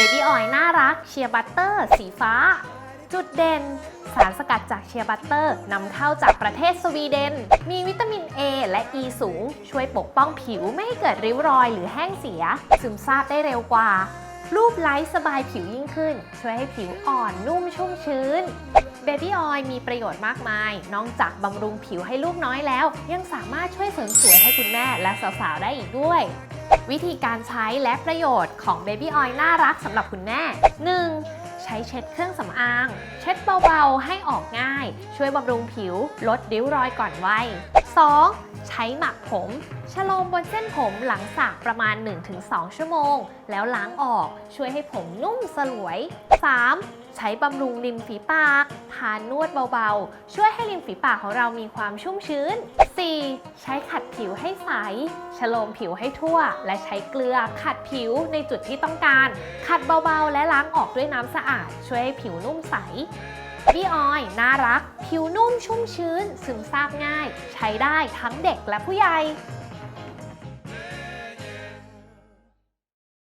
Baby Oil น่ารักเชียร์บัตเตอร์สีฟ้า จุดเด่น สารสกัดจากเชียร์บัตเตอร์นำเข้าจากประเทศสวีเดน มีวิตามิน A และ E สูง ช่วยปกป้องผิวไม่ให้เกิดริ้วรอยหรือแห้งเสีย ซึมซาบได้เร็วกว่า รูปไล้สบายผิวยิ่งขึ้น ช่วยให้ผิวอ่อนนุ่มชุ่มชื้น Baby Oil มีประโยชน์มากมาย นอกจากบำรุงผิวให้ลูกน้อยแล้ว ยังสามารถช่วยเสริมสวยให้คุณแม่และสาวๆได้อีกด้วย วิธีการใช้และประโยชน์ของ Baby Oil น่ารักสำหรับคุณแม่ 1. ใช้เช็ดเครื่องสำอาง เช็ดเบาๆ ให้ออกง่าย ช่วยบำรุงผิว ลดริ้วรอยก่อนวัย 2. ใช้หมักผมชโลมบนเส้นผมหลังสระประมาณ 1-2 ชั่วโมง แล้วล้างออกช่วยให้ผมนุ่มสลวย 3. ใช้บำรุงริมฝีปาก ทานนวดเบาๆ ช่วยให้ริมฝีปากของเรามีความชุ่มชื้น 4. ใช้ขัดผิวให้ใสชโลมผิวให้ทั่ว และใช้เกลือขัดผิวในจุดที่ต้องการ ขัดเบาๆ และล้างออกด้วยน้ำสะอาด ช่วยให้ผิวนุ่มใสพี่ออยน่ารัก ผิวนุ่มชุ่มชื้น ซึมซาบง่าย ใช้ได้ทั้งเด็กและผู้ใหญ่